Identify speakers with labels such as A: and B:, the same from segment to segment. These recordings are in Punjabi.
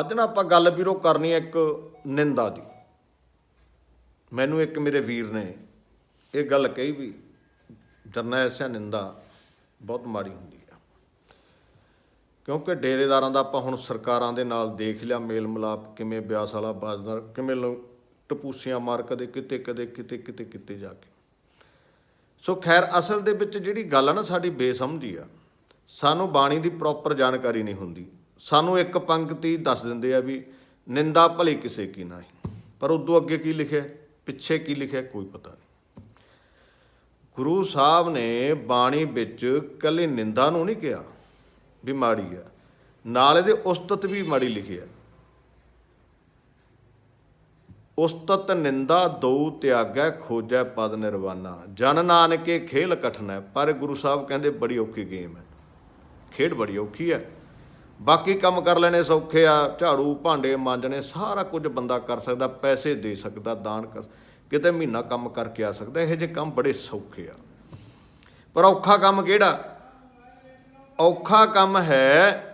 A: ਅੱਜ ਨਾ ਆਪਾਂ ਗੱਲ ਵੀਰੋ ਕਰਨੀ ਹੈ ਇੱਕ ਨਿੰਦਾ ਦੀ। ਮੈਨੂੰ ਇੱਕ ਮੇਰੇ ਵੀਰ ਨੇ ਇਹ ਗੱਲ ਕਹੀ ਵੀ ਜਰਨੈਲ ਸਿੰਘ ਨਿੰਦਾ ਬਹੁਤ ਮਾੜੀ ਹੁੰਦੀ ਆ। ਕਿਉਂਕਿ ਡੇਰੇਦਾਰਾਂ ਦਾ ਆਪਾਂ ਹੁਣ ਸਰਕਾਰਾਂ ਦੇ ਨਾਲ ਦੇਖ ਲਿਆ ਮੇਲ ਮਿਲਾਪ ਕਿਵੇਂ ਬਿਆਸ ਵਾਲਾ ਬਾਜ਼ਾਰ ਕਿਵੇਂ ਲੋ- ਟਪੂਸੀਆਂ ਮਾਰ ਕਦੇ ਕਿਤੇ ਕਦੇ ਕਿਤੇ ਕਿਤੇ ਕਿਤੇ ਜਾ ਕੇ। ਸੋ ਖੈਰ, ਅਸਲ ਦੇ ਵਿੱਚ ਜਿਹੜੀ ਗੱਲ ਆ ਨਾ ਸਾਡੀ ਬੇਸਮਝੀ ਆ, ਸਾਨੂੰ ਬਾਣੀ ਦੀ ਪ੍ਰੋਪਰ ਜਾਣਕਾਰੀ ਨਹੀਂ ਹੁੰਦੀ। ਸਾਨੂੰ ਇੱਕ ਪੰਕਤੀ ਦੱਸ ਦਿੰਦੇ ਆ ਵੀ ਨਿੰਦਾ ਭਲੀ ਕਿਸੇ ਕੀ ਨਹੀਂ। ਪਰ ਉਦੋਂ ਅੱਗੇ ਕੀ ਲਿਖਿਆ? ਪਿੱਛੇ ਕੀ ਲਿਖਿਆ? ਕੋਈ ਪਤਾ ਨਹੀਂ। ਗੁਰੂ ਸਾਹਿਬ ਨੇ ਬਾਣੀ ਵਿੱਚ ਕੱਲੀ ਨਿੰਦਾ ਨੂੰ ਨਹੀਂ ਕਿਹਾ ਵੀ ਮਾੜੀ ਆ। ਨਾਲ ਇਹਦੇ ਉਸਤਤ ਵੀ ਮਾੜੀ ਲਿਖੀ ਲਿਖਿਆ ਉਸਤਤ ਨਿੰਦਾ ਦੋ ਤਿਆਗੈ, ਖੋਜੈ ਪਦ ਨਿਰਵਾਨਾ। ਜਨ ਨਾਨਕੇ ਖੇਲ ਕਠਨ ਹੈ ਪਰ ਗੁਰੂ ਸਾਹਿਬ ਕਹਿੰਦੇ ਬੜੀ ਔਖੀ ਗੇਮ ਹੈ। ਖੇਡ ਬੜੀ ਔਖੀ ਹੈ। ਬਾਕੀ ਕੰਮ ਕਰ ਲੈਣੇ ਸੌਖੇ ਆ, ਝਾੜੂ, ਭਾਂਡੇ, ਮਾਂਜਣੇ, ਸਾਰਾ ਕੁਝ ਬੰਦਾ ਕਰ ਸਕਦਾ, ਪੈਸੇ ਦੇ ਸਕਦਾ, ਦਾਨ ਕਰ ਕਿਤੇ ਮਹੀਨਾ ਕੰਮ ਕਰਕੇ ਆ ਸਕਦਾ, ਇਹੋ ਜਿਹੇ ਕੰਮ ਬੜੇ ਸੌਖੇ ਆ। ਪਰ ਔਖਾ ਕੰਮ ਕਿਹੜਾ? ਔਖਾ ਕੰਮ ਹੈ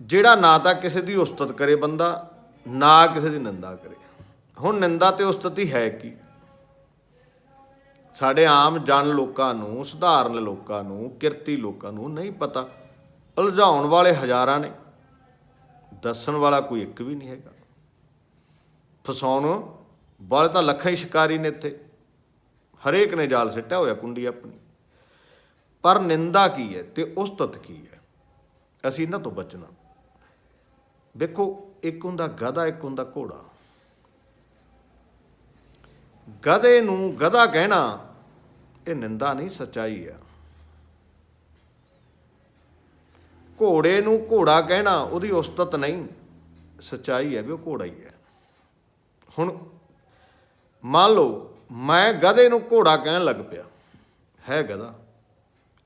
A: ਜਿਹੜਾ ਨਾ ਤਾਂ ਕਿਸੇ ਦੀ ਉਸਤਤ ਕਰੇ ਬੰਦਾ, ਨਾ ਕਿਸੇ ਦੀ ਨਿੰਦਾ ਕਰੇ। ਹੁਣ ਨਿੰਦਾ ਤੇ ਉਸਤਤੀ ਹੈ ਕੀ? ਸਾਡੇ ਆਮ ਜਨ ਲੋਕਾਂ ਨੂੰ, ਸਧਾਰਨ ਲੋਕਾਂ ਨੂੰ, ਕਿਰਤੀ ਲੋਕਾਂ ਨੂੰ ਨਹੀਂ ਪਤਾ, ਉਲਝਾਉਣ ਵਾਲੇ ਹਜ਼ਾਰਾਂ ਨੇ। ਦੱਸਣ ਵਾਲਾ ਕੋਈ ਇੱਕ ਵੀ ਨਹੀਂ ਹੈਗਾ। ਫਸਾਉਣ ਵਾਲੇ ਤਾਂ ਲੱਖਾਂ ਹੀ ਸ਼ਿਕਾਰੀ ਨੇ ਇੱਥੇ। ਹਰੇਕ ਨੇ ਜਾਲ ਸਿੱਟਿਆ ਹੋਇਆ, ਕੁੰਡੀ ਆਪਣੀ। ਪਰ ਨਿੰਦਾ ਕੀ ਹੈ ਤੇ ਉਸਤਤ ਕੀ ਹੈ? ਅਸੀਂ ਇਹਨਾਂ ਤੋਂ ਬਚਣਾ। ਵੇਖੋ, ਇੱਕ ਹੁੰਦਾ ਗਧਾ, ਇੱਕ ਹੁੰਦਾ ਘੋੜਾ। ਗਧੇ ਨੂੰ ਗਧਾ ਕਹਿਣਾ, ਇਹ ਨਿੰਦਾ ਨਹੀਂ, ਸਚਾਈ ਆ ਘੋੜੇ ਨੂੰ ਘੋੜਾ ਕਹਿਣਾ, ਉਹਦੀ ਉਸਤਤ ਨਹੀਂ। ਸਚਾਈ ਹੈ ਵੀ ਉਹ ਘੋੜਾ ਹੀ ਹੈ। ਹੁਣ ਮੰਨ ਲਓ, ਮੈਂ ਗਧੇ ਨੂੰ ਘੋੜਾ ਕਹਿਣ ਲੱਗ ਪਿਆ। ਹੈ ਗਧਾ।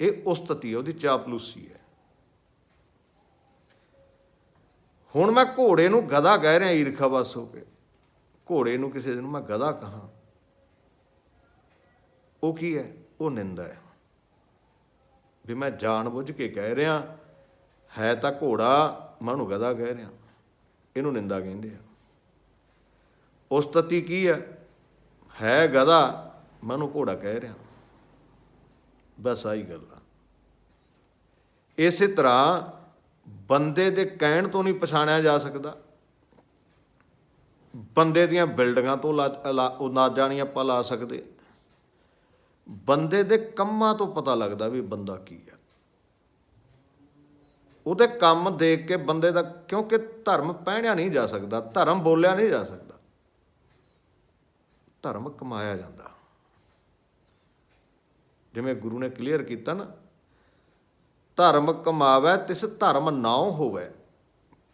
A: ਇਹ ਉਸਤਤੀ ਹੈ, ਉਹਦੀ ਚਾਪਲੂਸੀ ਹੈ। ਹੁਣ ਮੈਂ ਘੋੜੇ ਨੂੰ ਗਧਾ ਕਹਿ ਰਿਹਾ, ਈਰਖਾ ਵਸ ਹੋ ਕੇ। ਘੋੜੇ ਨੂੰ ਕਿਸੇ ਦਿਨ ਮੈਂ ਗਧਾ ਕਹਾਂ। ਉਹ ਕੀ ਹੈ? ਉਹ ਨਿੰਦਾ ਹੈ। ਵੀ ਮੈਂ ਜਾਣਬੁੱਝ ਕੇ ਕਹਿ ਰਿਹਾ ਹੈ ਤਾਂ ਘੋੜਾ, ਮੈਂ ਉਹਨੂੰ ਗਧਾ ਕਹਿ ਰਿਹਾ। ਇਹਨੂੰ ਨਿੰਦਾ ਕਹਿੰਦੇ ਆ। ਉਸਤਤੀ ਕੀ ਹੈ ਹੈ ਗਧਾ, ਮੈਂ ਉਹਨੂੰ ਘੋੜਾ ਕਹਿ ਰਿਹਾ। ਬਸ ਆਹੀ ਗੱਲ ਆ। ਇਸੇ ਤਰ੍ਹਾਂ ਬੰਦੇ ਦੇ ਕਹਿਣ ਤੋਂ ਨਹੀਂ ਪਛਾਣਿਆ ਜਾ ਸਕਦਾ। ਬੰਦੇ ਦੀਆਂ ਬਿਲਡਿੰਗਾਂ ਤੋਂ ਲਾ- ਲਾ- ਨਹੀਂ ਆਪਾਂ ਲਾ ਸਕਦੇ। ਬੰਦੇ ਦੇ ਕੰਮਾਂ ਤੋਂ ਪਤਾ ਲੱਗਦਾ ਵੀ ਬੰਦਾ ਕੀ ਹੈ ਉਹਦੇ ਕੰਮ ਦੇਖ ਕੇ ਬੰਦੇ ਦਾ ਕਿਉਂਕਿ ਧਰਮ ਪਹਿਣਿਆ ਨਹੀਂ ਜਾ ਸਕਦਾ, ਧਰਮ ਬੋਲਿਆ ਨਹੀਂ ਜਾ ਸਕਦਾ। ਧਰਮ ਕਮਾਇਆ ਜਾਂਦਾ। ਜਿਵੇਂ ਗੁਰੂ ਨੇ ਕਲੀਅਰ ਕੀਤਾ ਨਾ, ਧਰਮ ਕਮਾਵੇ ਤਿਸ ਧਰਮ ਨਾਉ ਹੋਵੇ,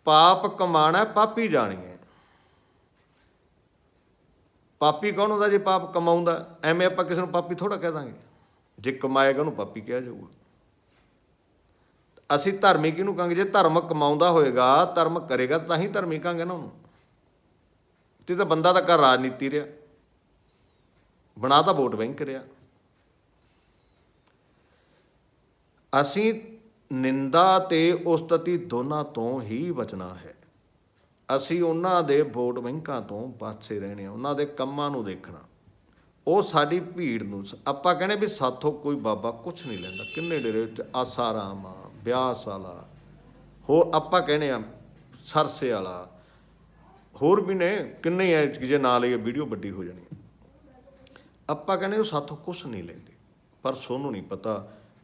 A: ਪਾਪ ਕਮਾਣਾ ਪਾਪੀ ਜਾਣੀਏ। ਪਾਪੀ ਕੌਣ ਹੁੰਦਾ ਜੇ ਪਾਪ ਕਮਾਉਂਦਾ? ਐਵੇਂ ਆਪਾਂ ਕਿਸੇ ਨੂੰ ਪਾਪੀ ਥੋੜਾ ਕਹਿ ਦਾਂਗੇ। ਜੇ ਕਮਾਏਗਾ ਉਹਨੂੰ ਪਾਪੀ ਕਿਹਾ ਜਾਊਗਾ। ਅਸੀਂ ਧਰਮੀ ਕਿਹਨੂੰ ਕਹਾਂਗੇ? ਜੇ ਧਰਮ ਕਮਾਉਂਦਾ ਹੋਏਗਾ, ਧਰਮ ਕਰੇਗਾ, ਤਾਂ ਹੀ ਧਰਮੀ ਕਹਾਂਗੇ ਨਾ ਉਹਨੂੰ। ਤੇ ਤਾਂ ਬੰਦਾ ਤਾਂ ਕਰ ਰਾਜਨੀਤੀ ਰਿਹਾ। ਬਣਾ ਤਾਂ ਵੋਟ ਬੈਂਕ ਰਿਹਾ। ਅਸੀਂ ਨਿੰਦਾ ਤੇ ਉਸਤਤੀ ਦੋਨਾਂ ਤੋਂ ਹੀ ਬਚਣਾ ਹੈ। ਅਸੀਂ ਉਹਨਾਂ ਦੇ ਵੋਟ ਬੈਂਕਾਂ ਤੋਂ ਪਾਸੇ ਰਹਿਣੇ ਆ, ਉਹਨਾਂ ਦੇ ਕੰਮਾਂ ਨੂੰ ਦੇਖਣਾ। ਉਹ ਸਾਡੀ ਭੀੜ ਨੂੰ ਆਪਾਂ ਕਹਿੰਦੇ ਵੀ ਸਾਥੋਂ ਕੋਈ ਬਾਬਾ ਕੁਝ ਨਹੀਂ ਲੈਂਦਾ। ਕਿੰਨੇ ਡੇਰੇ ਵਿੱਚ ਆਸਾਰਾਮ ਆ। ਬਿਆਸ ਵਾਲਾ, ਹੋਰ ਆਪਾਂ ਕਹਿੰਦੇ ਆ ਸਰਸੇ ਵਾਲਾ, ਹੋਰ ਵੀ ਨੇ ਕਿੰਨੇ ਐ ਕਿ ਜੇ ਨਾਂ ਲਈਏ ਵੀਡੀਓ ਵੱਡੀ ਹੋ ਜਾਣੀ ਆਪਾਂ ਕਹਿੰਦੇ ਉਹ ਸਾਥੋਂ ਕੁਝ ਨਹੀਂ ਲੈਂਦੇ, ਪਰ ਸੋਨੂੰ ਨਹੀਂ ਪਤਾ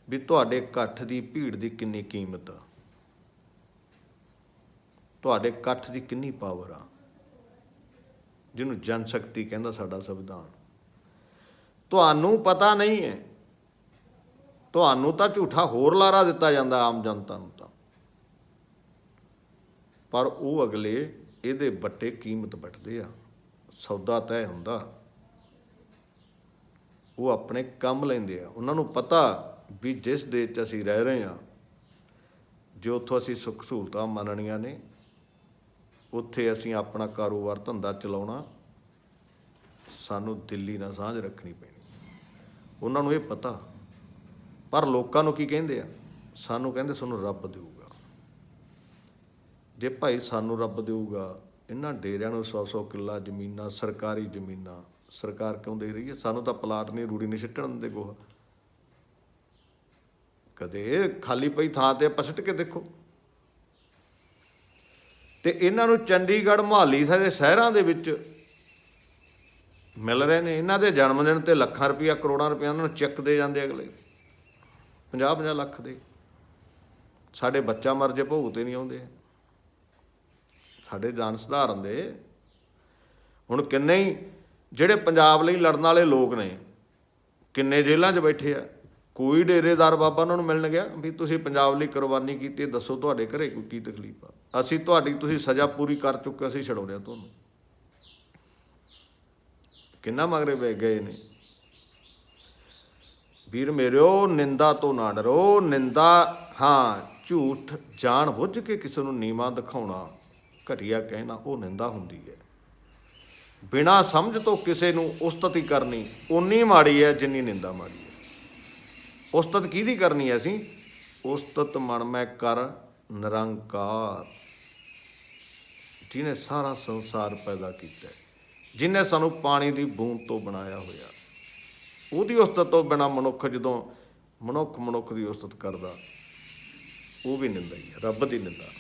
A: ਵੀ ਤੁਹਾਡੇ ਇਕੱਠ ਦੀ ਭੀੜ ਦੀ ਕਿੰਨੀ ਕੀਮਤ ਆ। ਤੁਹਾਡੇ ਇਕੱਠ ਦੀ ਕਿੰਨੀ ਪਾਵਰ ਆ। ਜਿਹਨੂੰ ਜਨ ਸ਼ਕਤੀ ਕਹਿੰਦਾ ਸਾਡਾ ਸੰਵਿਧਾਨ। ਤੁਹਾਨੂੰ ਪਤਾ ਨਹੀਂ ਹੈ ਤੁਹਾਨੂੰ ਤਾਂ ਝੂਠਾ ਹੋਰ ਲਾਰਾ ਦਿੱਤਾ ਜਾਂਦਾ ਆਮ ਜਨਤਾ ਨੂੰ ਤਾਂ। ਪਰ ਉਹ ਅਗਲੇ ਇਹਦੇ ਬੱਟੇ ਕੀਮਤ ਵੱਟਦੇ ਆ। ਸੌਦਾ ਤੈਅ ਹੁੰਦਾ। ਉਹ ਆਪਣੇ ਕੰਮ ਲੈਂਦੇ ਆ। ਉਹਨਾਂ ਨੂੰ ਪਤਾ ਵੀ ਜਿਸ ਦੇਸ਼ 'ਚ ਅਸੀਂ ਰਹਿ ਰਹੇ ਆ ਜੇ ਉੱਥੋਂ ਅਸੀਂ ਸੁੱਖ ਸਹੂਲਤਾਂ ਮੰਨਣੀਆਂ ਨੇ, ਉੱਥੇ ਅਸੀਂ ਆਪਣਾ ਕਾਰੋਬਾਰ ਧੰਦਾ ਚਲਾਉਣਾ, ਸਾਨੂੰ ਦਿੱਲੀ ਨਾਲ ਸਾਂਝ ਰੱਖਣੀ ਪੈਣੀ। ਉਹਨਾਂ ਨੂੰ ਇਹ ਪਤਾ। ਪਰ ਲੋਕਾਂ ਨੂੰ ਕੀ ਕਹਿੰਦੇ ਆ? ਸਾਨੂੰ ਕਹਿੰਦੇ ਸਾਨੂੰ ਰੱਬ ਦੇਊਗਾ। ਜੇ ਭਾਈ ਸਾਨੂੰ ਰੱਬ ਦੇਊਗਾ, ਇਹਨਾਂ ਡੇਰਿਆਂ ਨੂੰ 100-100 ਕਿੱਲਾ ਜ਼ਮੀਨਾਂ, ਸਰਕਾਰੀ ਜ਼ਮੀਨਾਂ, ਸਰਕਾਰ ਕਿਉਂ ਦੇ ਰਹੀ ਹੈ? ਸਾਨੂੰ ਤਾਂ ਪਲਾਟ ਨਹੀਂ, ਰੂੜੀ ਨਹੀਂ ਸਿੱਟਣ ਦਿੰਦੇ ਗੋਹਾ। ਕਦੇ ਖਾਲੀ ਪਈ ਥਾਂ ਤੇ ਆਪਾਂ ਸਿੱਟ ਕੇ ਦੇਖੋ। ਤੇ ਇਹਨਾਂ ਨੂੰ ਚੰਡੀਗੜ੍ਹ ਮੁਹਾਲੀ ਸਾਰੇ ਸ਼ਹਿਰਾਂ ਦੇ ਵਿੱਚ ਮਿਲ ਰਹੇ ਨੇ। ਇਹਨਾਂ ਦੇ ਜਨਮ ਦਿਨ ਤੇ ਲੱਖਾਂ ਰੁਪਈਆ ਕਰੋੜਾਂ ਰੁਪਈਆ ਉਹਨਾਂ ਨੂੰ ਚੈੱਕ ਦੇ ਜਾਂਦੇ ਅਗਲੇ। 50 50 ਲੱਖ ਦੇ। ਸਾਡੇ ਬੱਚਾ ਮਰ ਜੇ, ਭੋਗ ਤੇ ਨਹੀਂ ਆਉਂਦੇ। ਸਾਡੇ ਜਨ ਸੁਧਾਰਨ ਦੇ। ਹੁਣ ਕਿੰਨੇ ਹੀ, ਜਿਹੜੇ ਪੰਜਾਬ ਲਈ ਲੜਨ ਵਾਲੇ ਲੋਕ ਨੇ, ਕਿੰਨੇ ਜੇਲ੍ਹਾਂ 'ਚ ਬੈਠੇ ਆ, ਕੋਈ ਡੇਰੇਦਾਰ ਬਾਬਾ ਉਹਨਾਂ ਨੂੰ ਮਿਲਣ ਗਿਆ, ਵੀ ਤੁਸੀਂ ਪੰਜਾਬ ਲਈ ਕੁਰਬਾਨੀ ਕੀਤੀ, ਦੱਸੋ ਤੁਹਾਡੇ ਘਰੇ ਕੋਈ ਕੀ ਤਕਲੀਫ ਆ। ਅਸੀਂ ਤੁਹਾਡੀ, ਤੁਸੀਂ ਸਜ਼ਾ ਪੂਰੀ ਕਰ ਚੁੱਕੇ ਅਸੀਂ ਛਡਾਉਂਦੇ ਆ ਤੁਹਾਨੂੰ। ਕਿੰਨਾ ਮਗਰੇ ਗਏ ਨੇ। ਵੀਰ ਮੇਰਿਓ ਨਿੰਦਾ ਤੋਂ ਨਾ ਡਰੋ ਨਿੰਦਾ ਹਾਂ ਝੂਠ ਜਾਣ ਬੁੱਝ ਕੇ ਕਿਸੇ ਨੂੰ ਨੀਵਾਂ ਦਿਖਾਉਣਾ ਘਟੀਆ ਕਹਿਣਾ ਉਹ ਨਿੰਦਾ ਹੁੰਦੀ ਹੈ। ਬਿਨਾ ਸਮਝ ਤੋਂ ਕਿਸੇ ਨੂੰ ਉਸਤਤੀ ਕਰਨੀ ਉਨੀ ਮਾੜੀ ਹੈ ਜਿੰਨੀ ਨਿੰਦਾ ਮਾੜੀ ਹੈ। ਉਸਤਤ ਕਿਹਦੀ ਕਰਨੀ ਹੈ ਅਸੀਂ? ਉਸਤਤ ਮਨ ਮੈਂ ਕਰ ਨਿਰੰਕਾਰ। ਜਿਹਨੇ ਸਾਰਾ ਸੰਸਾਰ ਪੈਦਾ ਕੀਤਾ ਹੈ, ਜਿਹਨੇ ਸਾਨੂੰ ਪਾਣੀ ਦੀ ਬੂੰਦ ਤੋਂ ਬਣਾਇਆ ਹੋਇਆ ਉਹਦੀ ਉਸਤਤ ਤੋਂ ਬਿਨਾ ਮਨੁੱਖ ਜਦੋਂ ਮਨੁੱਖ ਮਨੁੱਖ ਦੀ ਉਸਤਤ ਕਰਦਾ, ਉਹ ਵੀ ਨਿੰਦਾ ਹੀ ਹੈ, ਰੱਬ ਦੀ ਨਿੰਦਾ।